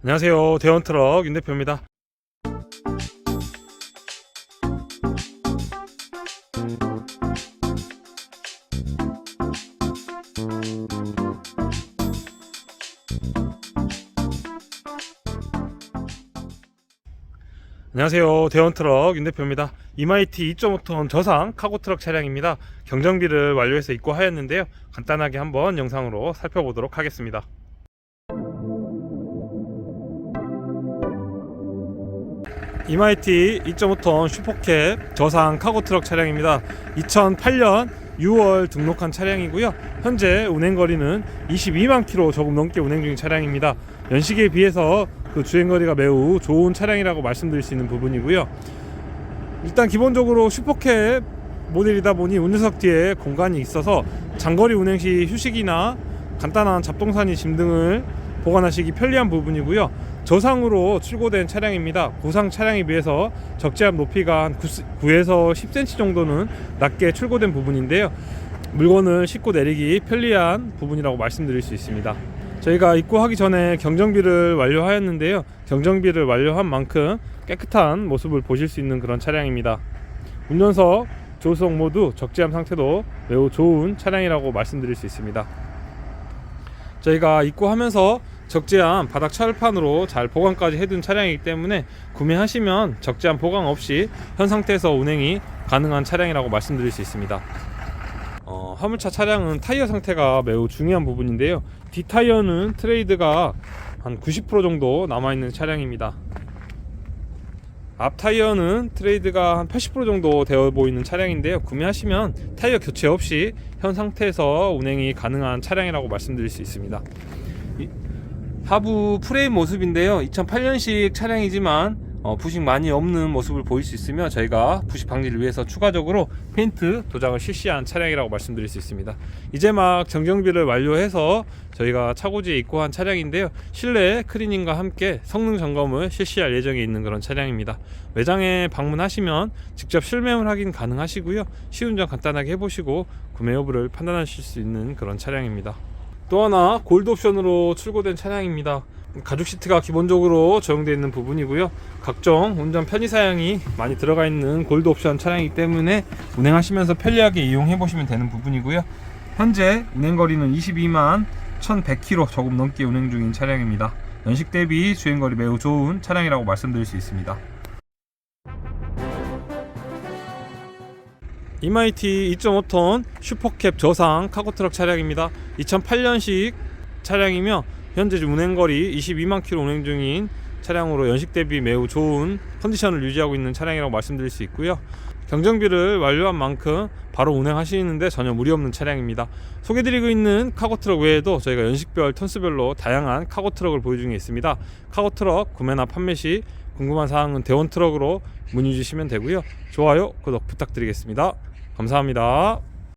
안녕하세요. 대원트럭 윤 대표입니다. 안녕하세요. 대원트럭 윤 대표입니다. 이마이티 2.5톤 저상 카고트럭 차량입니다. 경정비를 완료해서 입고하였는데요. 간단하게 한번 영상으로 살펴보도록 하겠습니다. 이마이티 2.5톤 슈퍼캡 저상 카고 트럭 차량입니다. 2008년 6월 등록한 차량이고요. 현재 운행 거리는 22만 킬로 조금 넘게 운행 중인 차량입니다. 연식에 비해서 그 주행 거리가 매우 좋은 차량이라고 말씀드릴 수 있는 부분이고요. 일단 기본적으로 슈퍼캡 모델이다 보니 운전석 뒤에 공간이 있어서 장거리 운행 시 휴식이나 간단한 잡동사니 짐 등을 보관하시기 편리한 부분이고요. 저상으로 출고된 차량입니다. 고상 차량에 비해서 적재함 높이가 한 9에서 10cm 정도는 낮게 출고된 부분인데요. 물건을 싣고 내리기 편리한 부분이라고 말씀드릴 수 있습니다. 저희가 입고하기 전에 경정비를 완료하였는데요. 경정비를 완료한 만큼 깨끗한 모습을 보실 수 있는 그런 차량입니다. 운전석, 조수석 모두 적재함 상태도 매우 좋은 차량이라고 말씀드릴 수 있습니다. 저희가 입고하면서 적재함 바닥 철판으로 잘 보강까지 해둔 차량이기 때문에 구매하시면 적재함 보강 없이 현 상태에서 운행이 가능한 차량이라고 말씀드릴 수 있습니다. 어, 화물차 차량은 타이어 상태가 매우 중요한 부분인데요. 뒷타이어는 트레이드가 한 90% 정도 남아있는 차량입니다. 앞 타이어는 트레이드가 한 80% 정도 되어 보이는 차량인데요. 구매하시면 타이어 교체 없이 현 상태에서 운행이 가능한 차량이라고 말씀드릴 수 있습니다. 이- 하부 프레임 모습인데요. 2008년식 차량이지만 어, 부식 많이 없는 모습을 보일 수 있으며 저희가 부식 방지를 위해서 추가적으로 페인트 도장을 실시한 차량이라고 말씀드릴 수 있습니다. 이제 막 정정비를 완료해서 저희가 차고지에 입고한 차량인데요. 실내 클리닝과 함께 성능 점검을 실시할 예정에 있는 그런 차량입니다. 매장에 방문하시면 직접 실매물 확인 가능하시고요. 시운전 간단하게 해보시고 구매 여부를 판단하실 수 있는 그런 차량입니다. 또 하나 골드 옵션으로 출고된 차량입니다. 가죽 시트가 기본적으로 적용되어 있는 부분이고요. 각종 운전 편의 사양이 많이 들어가 있는 골드 옵션 차량이기 때문에 운행하시면서 편리하게 이용해 보시면 되는 부분이고요. 현재 운행 거리는 22만 1,100km 조금 넘게 운행 중인 차량입니다. 연식 대비 주행 거리 매우 좋은 차량이라고 말씀드릴 수 있습니다. 이마이티 2.5톤 슈퍼캡 저상 카고트럭 차량입니다. 2008년식 차량이며 현재 운행 거리 22만 킬로 운행 중인 차량으로 연식 대비 매우 좋은 컨디션을 유지하고 있는 차량이라고 말씀드릴 수 있고요. 경정비를 완료한 만큼 바로 운행하시는데 전혀 무리 없는 차량입니다. 소개드리고 있는 카고트럭 외에도 저희가 연식별 톤수별로 다양한 카고트럭을 보유 중에 있습니다. 카고트럭 구매나 판매 시 궁금한 사항은 대원트럭으로 문의 주시면 되고요. 좋아요, 구독 부탁드리겠습니다. 감사합니다.